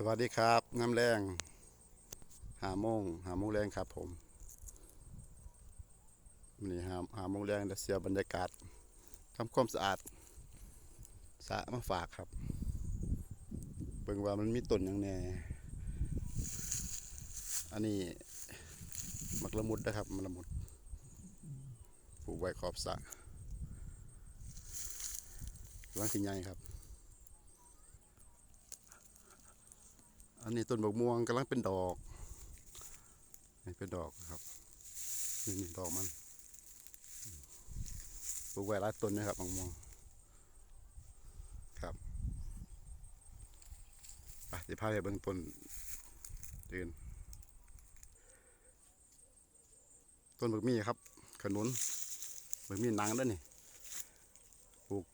สวัสดีครับ น้ำแรงหาโมงหาโมงแรงครับผมนี่หาหาโมงแรงเสียบรรยากาศทำความสะอาดสะมาฝากครับเบิ่งว่ามันมีต้นยังแน่อันนี้มักละมุดนะครับมักละมุดปลูกไว้ขอบสะกำลังสิใหญ่ครับ อันนี้ต้นบกม่วงกำลังเป็นดอกนี่เป็นดอกครับนี่นี่ดอกมันปลูกไว้หลายต้นนะครับบกม่วงครับไปจะพาไปเบิ่งต้นอื่นต้นบกมี่ครับ ขนุนบกมี่นางด้วยนี่ปลูก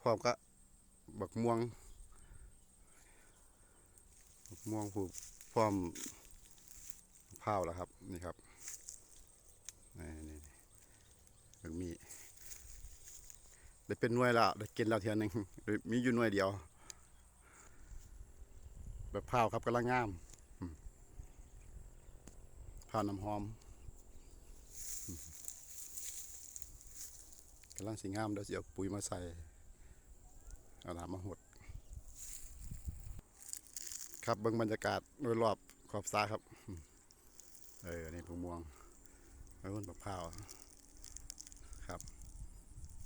พร้อมกับบักม่วง ม่วงผูกพร้อมพร้าแล้วครับ นี่ครับนี่นี่มันมีได้เป็นหน่วยละได้กินแล้วเทียหนึงมีอยู่หน่วยเดียว แบบพร้าครับกำลังงามอืมพร้าน้ำหอมกำลังสีงามเดี๋ยวสิเอาปุ๋ยมาใส่เอาน้ำมาหด ครับเบิ่งบรรยากาศโดยรอบขอบสาครับ เออนี่ผักม่วงไว้บนบักพร้าวครับ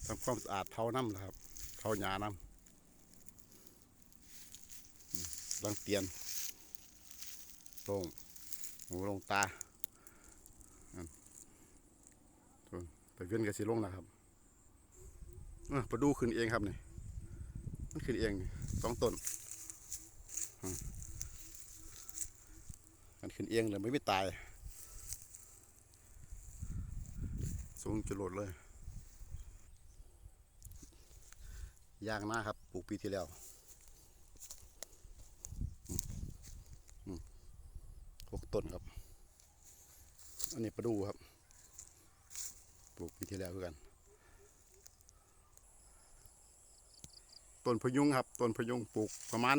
ทำความสะอาดเท้าน้ำนะครับเท้าหยาน้ำลังเตียนลงหูลงตาอันส่วไปเวียนกับสีลงนะครับประดูขึ้นเองครับนี่มันขึ้นเองสองต้นมัน ขึ้นเอียงเลยไม่ไปตาย สูงจะหลดเลย ยางหน้าครับ ปลูกปีที่แล้วหกต้นครับ อันนี้ประดูครับ ปลูกปีที่แล้วคือกัน ต้นพยุงครับ ต้นพยุงปลูกประมาณ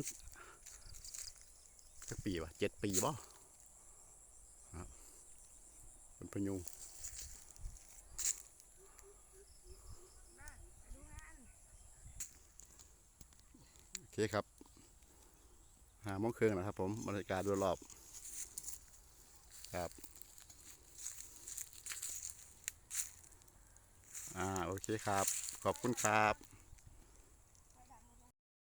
สักปีป่ะเจ็ดปีป่ะ เป็นพยุงโอเคครับ หาโมงครึ่งนะครับผมบรรยากาศโดยรอบครับอ่าโอเคครับ ขอบคุณครับ